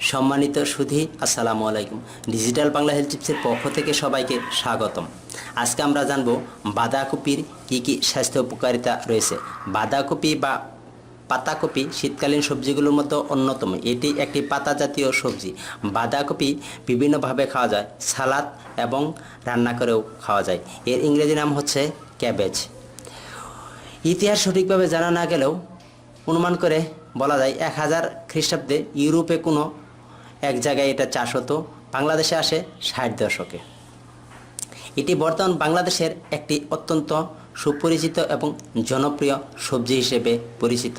সম্মানিত সুধী, আসসালামু আলাইকুম। ডিজিটাল বাংলা হেলথ টিপসের পক্ষ থেকে সবাইকে স্বাগতম। আজকে আমরা জানব বাঁধাকপির কী কী স্বাস্থ্য উপকারিতা রয়েছে। বাঁধাকপি বা পাতাকপি শীতকালীন সবজিগুলোর মধ্যে অন্যতম। এটি একটি পাতা জাতীয় সবজি। বাঁধাকপি বিভিন্নভাবে খাওয়া যায়। সালাদ এবং রান্না করেও খাওয়া যায়। এর ইংরেজি নাম হচ্ছে ক্যাবেজ। ইতিহাস সঠিকভাবে জানা না গেলেও অনুমান করে বলা যায়, এক হাজার খ্রিস্টাব্দে ইউরোপে কোনো এক জায়গায় এটা চাষ হতো, বাংলাদেশে আসে ষাট দশকে। এটি বর্তমান বাংলাদেশের একটি অত্যন্ত সুপরিচিত এবং জনপ্রিয় সবজি হিসেবে পরিচিত।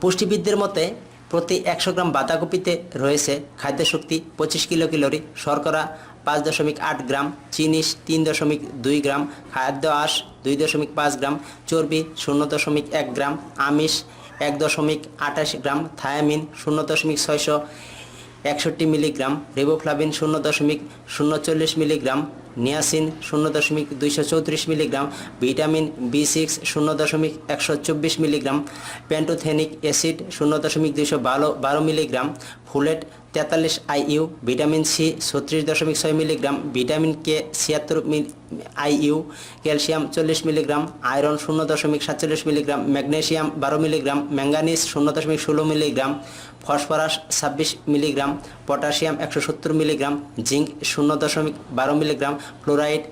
পুষ্টিবিদদের মতে, প্রতি একশো গ্রাম বাঁধাকপিতে রয়েছে খাদ্যশক্তি পঁচিশ কিলো ক্যালোরি শর্করা পাঁচ দশমিক আট গ্রাম, চিনি তিন দশমিক দুই গ্রাম, খাদ্য আঁশ দুই দশমিক পাঁচ গ্রাম, চর্বি শূন্য দশমিক এক গ্রাম, আমিষ এক দশমিক আঠাশ গ্রাম, থায়ামিন শূন্য দশমিক ছয়শো একষট্টি মিলিগ্রাম, রেবোফ্লাভিন শূন্য দশমিক শূন্য চল্লিশ মিলিগ্রাম, নিয়াসিন শূন্য দশমিক দুইশো চৌত্রিশ মিলিগ্রাম, ভিটামিন বি সিক্স শূন্য দশমিক একশো চব্বিশ মিলিগ্রাম, প্যান্টোথেনিক অ্যাসিড শূন্য দশমিক দুইশো বারো বারো মিলিগ্রাম, ফুলেট তেতাল্লিশ আইইউ, ভিটামিন সি ছত্রিশ দশমিক ছয় মিলিগ্রাম, ভিটামিন কে ছিয়াত্তর আইইউ, ক্যালসিয়াম চল্লিশ মিলিগ্রাম, আয়রন শূন্য দশমিক সাতচল্লিশ মিলিগ্রাম ম্যাগনেশিয়াম বারো মিলিগ্রাম, ম্যাঙ্গানিজ শূন্য দশমিক ষোলো মিলিগ্রাম, ফসফরাস ছাব্বিশ মিলিগ্রাম, পটাশিয়াম একশো সত্তর মিলিগ্রাম, জিঙ্ক শূন্য দশমিক বারো মিলিগ্রাম, ফ্লোরাইড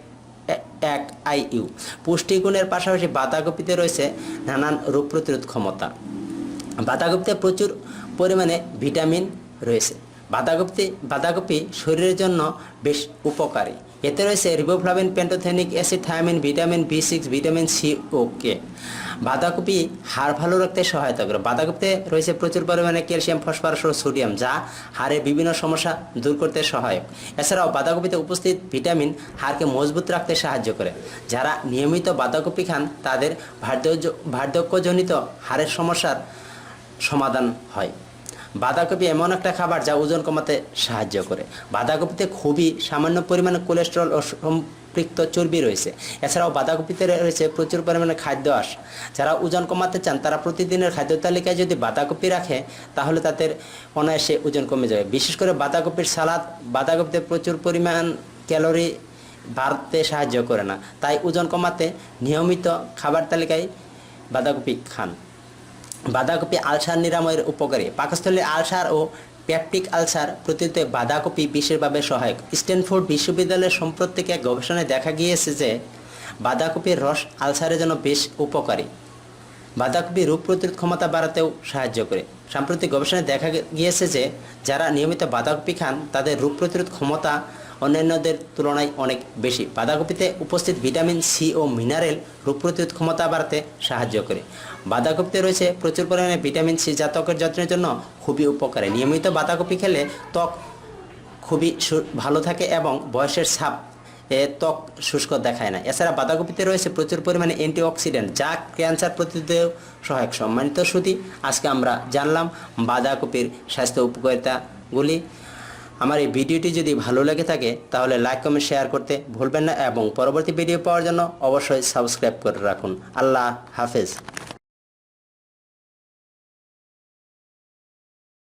এক আইইউ। পুষ্টিগুণের পাশাপাশি বাঁধাকপিতে রয়েছে নানান রোগ প্রতিরোধ ক্ষমতা। বাঁধাকপিতে প্রচুর পরিমাণে ভিটামিন রয়েছে। বাঁধাকপি বাঁধাকপি শরীরের জন্য বেশ উপকারী। এতে রয়েছে riboflavin pantothenic acid thiamine vitamin B six vitamin C ও কে বাঁধাকপি হাড় ভালো রাখতে সহায়তা করে। বাঁধাকপিতে রয়েছে প্রচুর পরিমাণে ক্যালসিয়াম, ফসফরাস ও সোডিয়াম, যা হাড়ের বিভিন্ন সমস্যা দূর করতে সহায়ক। এছাড়াও বাঁধাকপিতে উপস্থিত ভিটামিন হাড়কে মজবুত রাখতে সাহায্য করে। যারা নিয়মিত বাঁধাকপি খান, তাদের বার্ধক্য বার্ধক্যজনিত হাড়ের সমস্যার সমাধান হয়। বাঁধাকপি এমন একটা খাবার যা ওজন কমাতে সাহায্য করে। বাঁধাকপিতে খুবই সামান্য পরিমাণে কোলেস্টেরল ও সম্পৃক্ত চর্বি রয়েছে। এছাড়াও বাঁধাকপিতে রয়েছে প্রচুর পরিমাণে খাদ্য আস যারা ওজন কমাতে চান, তারা প্রতিদিনের খাদ্য তালিকায় যদি বাঁধাকপি রাখে, তাহলে তাদের অনায়াসে ওজন কমে যাবে। বিশেষ করে বাঁধাকপির সালাদ, বাঁধাকপিতে প্রচুর পরিমাণ ক্যালোরি বাড়তে সাহায্য করে না। তাই ওজন কমাতে নিয়মিত খাবার তালিকায় বাঁধাকপি খান। বাঁধাকপি আলসার নিরাময়ের উপকারী। পাকস্থলীর আলসার ও প্যাপটিক আলসার প্রতিরোধে বাঁধাকপি বিশেষভাবে সহায়ক। স্ট্যানফোর্ড বিশ্ববিদ্যালয়ের সম্প্রতিক এক গবেষণায় দেখা গিয়েছে যে, বাঁধাকপির রস আলসারের জন্য বেশ উপকারী। বাঁধাকপি রোগ প্রতিরোধ ক্ষমতা বাড়াতেও সাহায্য করে। সাম্প্রতিক গবেষণায় দেখা গিয়েছে যে, যারা নিয়মিত বাঁধাকপি খান, তাদের রোগ প্রতিরোধ ক্ষমতা অন্যান্যদের তুলনায় অনেক বেশি। বাঁধাকপিতে উপস্থিত ভিটামিন সি ও মিনারেল রোগ প্রতিরোধ ক্ষমতা বাড়াতে সাহায্য করে। বাঁধাকপিতে রয়েছে প্রচুর পরিমাণে ভিটামিন সি যা ত্বকের যত্নের জন্য খুবই উপকারী। নিয়মিত বাঁধাকপি খেলে ত্বক খুবই ভালো থাকে এবং বয়সের ছাপ ত্বক শুষ্ক দেখায় না। এছাড়া বাঁধাকপিতে রয়েছে প্রচুর পরিমাণে অ্যান্টিঅক্সিডেন্ট যা ক্যান্সার প্রতিরোধেও সহায়ক। সম্মানিত সুতি আজকে আমরা জানলাম বাঁধাকপির স্বাস্থ্য উপকারিতাগুলি। আমার এই ভিডিওটি যদি ভালো লেগে থাকে, তাহলে লাইক কমেন্ট শেয়ার করতে ভুলবেন না এবং পরবর্তী ভিডিও পাওয়ার জন্য অবশ্যই সাবস্ক্রাইব করে রাখুন। আল্লাহ হাফেজ।